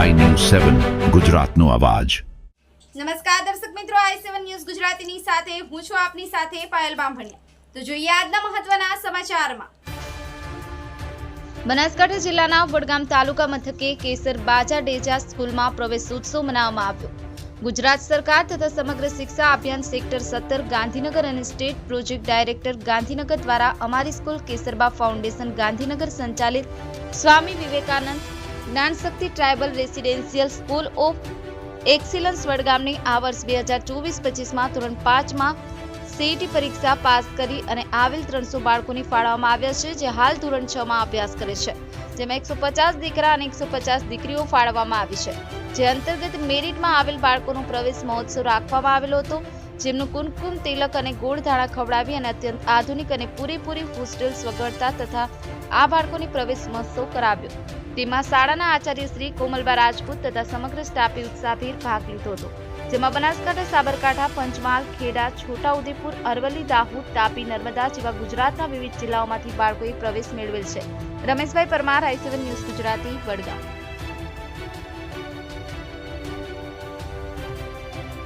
સેવન ગુજરાતનો અવાજ. નમસ્કાર દર્શક મિત્રો આઈ સેવન ન્યૂઝ ગુજરાતીની સાથે હું છું આપની સાથે પાયલ બામભણિયા. તો જોઈએ આજના મહત્વના સમાચારમાં. બનાસકાંઠા જિલ્લાના વડગામ તાલુકા મથકે કેસર બાજા ડેજા સ્કૂલમાં પ્રવેશોત્સવ મનાવવામાં આવ્યો. ગુજરાત સરકાર તથા સમગ્ર શિક્ષા અભિયાન સેક્ટર સત્તર ગાંધીનગર અને સ્ટેટ પ્રોજેક્ટ ડાયરેક્ટર ગાંધીનગર દ્વારા અમારી સ્કૂલ કેસરબા ફાઉન્ડેશન ગાંધીનગર સંચાલિત Swami Vivekananda Gyanshakti tribal residential school of excellence વડગામની આ વર્ષ બે હજાર ચોવીસ પચીસમાં ધોરણ પાંચમાં સીઈટી પરીક્ષા પાસ કરી અને આવેલ ત્રણસો બાળકોને ફાળવવામાં આવ્યા છે, જે હાલ ધોરણ છ માં અભ્યાસ કરે છે. જેમાં એકસો પચાસ દીકરા અને એકસો પચાસ દીકરીઓ ફાળવવામાં આવી છે. જે અંતર્ગત મેરિટમાં આવેલ બાળકોનો પ્રવેશ મહોત્સવ રાખવામાં આવેલો હતો. જેમનું કુમકુમ તિલક અને ગોળ ધાણા ખવડાવી અને અત્યંત આધુનિક અને પૂરેપૂરી હોસ્ટેલ સગવડતા તથા આ બાળકોની પ્રવેશ મહોત્સવ કરાવ્યો. તેમાં શાળાના આચાર્ય શ્રી કોમલબા રાજપૂત તથા સમગ્ર સ્ટાફે ઉત્સાહભેર ભાગ લીધો હતો. જેમાં બનાસકાંઠા, સાબરકાંઠા, પંચમહાલ, ખેડા, છોટાઉદેપુર, અરવલ્લી, દાહોદ, તાપી, નર્મદા જેવા ગુજરાતના વિવિધ જિલ્લાઓમાંથી બાળકોએ પ્રવેશ મેળવેલ છે. Rameshbhai Parmar, I news Gujarati, Vadgam.